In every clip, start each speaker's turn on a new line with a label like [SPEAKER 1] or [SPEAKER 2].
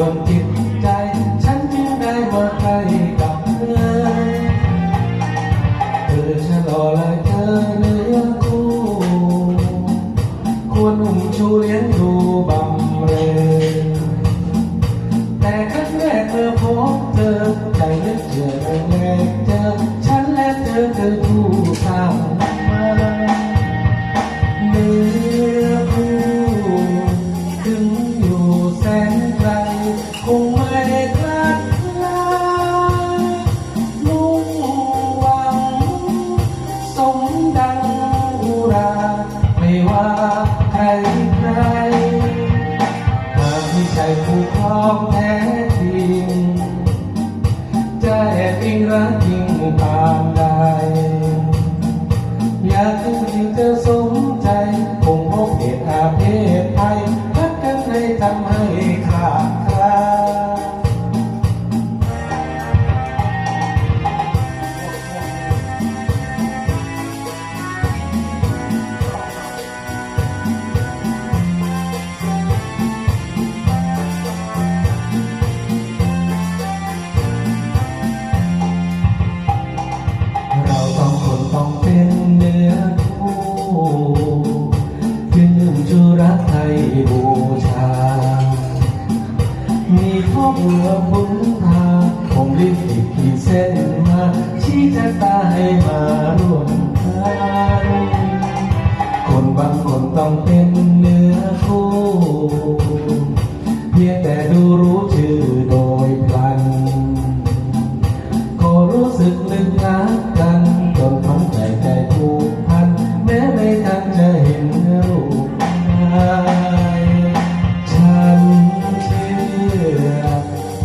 [SPEAKER 1] ดนจิตใจ ฉันไม่ได้ว่าใครกับเธอเธอชะลอและเธอเนื้อคู่ควรอุ้มชูเลี้ยงดูบำเรอแต่แรกเธอพบเธอใจนึกเจอแรกเจอ ฉันและเธอคือคู่ทา งไม่คลาดคลามุ่งหวัง สมดังอุรา ไม่ว่าใครใครหากม่ใช่คู่ครองแท้จริงจะแอบอิงรักจริงปานใดอยากให้เธอส ยืนจุรักไทยบูชา มีพ่อเรือบุญทางผมริบติดขีดเส้นมาชี้ชะตาให้มาร่วมทางคนบางคนต้องเป็นเนื้อ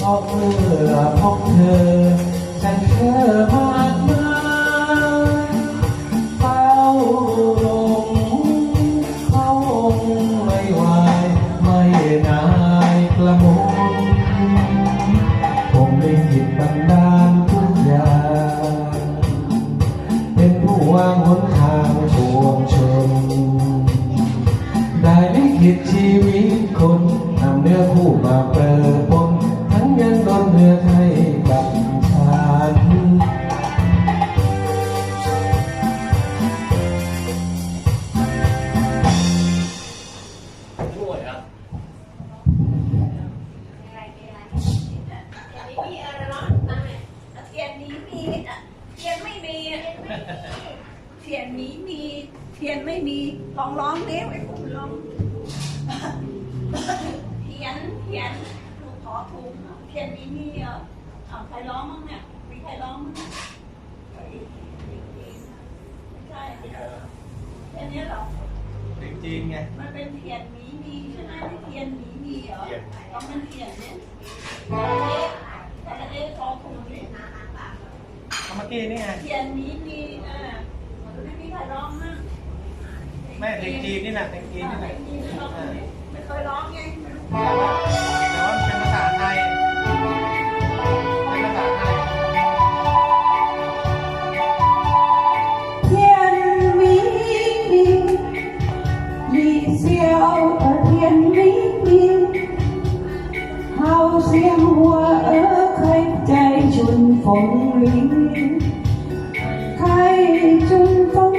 [SPEAKER 1] ราะเมื่อพบเธอฉันเชื่ากมาเฝ้าลงเฝ้าองไม่ไหวไม่นายกระมนผมได้คิดบันดาลทุกอย่างเป็นผู้วางหนทางปวงชน ได้ลิขิตชีวิตคนนำเนื้อคู่มาเปิด ปนทั้งยังดนเนื้อไทยกับฉันช่วยครับ
[SPEAKER 2] มีอะไรร้อนเทียนนี้มีเทียนไม่มีเทียนนี้มีเทียนไม่มีลองร้องเด้ไอ้คุณลองเทียนเทียนถูกข อถูกเทียนนี้มีเหรอเอาใครร้องมั้งเนี่ย มีใครร้องมั้งไม่ใช่เทียนนี้หรอ
[SPEAKER 3] จริงไง
[SPEAKER 2] มันเป็นเทียนนี้มีใช่ไหมเทียนนี้มีเหรอเทียนต้องเป็นเทียนเนี่ยแต่เอ๊ะขอถูกเนี่ย
[SPEAKER 3] เอาเมื่อกี้นี่ไงเ
[SPEAKER 2] ทียนนี้มีเออไม่มีใครร้องมั้งแม่เพลงจี
[SPEAKER 3] นนี่นะเพลงจีนนี่นะ
[SPEAKER 2] ไม่เคยร้องไง
[SPEAKER 4] สียงหัวเออใครใจจุนฝงลิงใครจุนฝง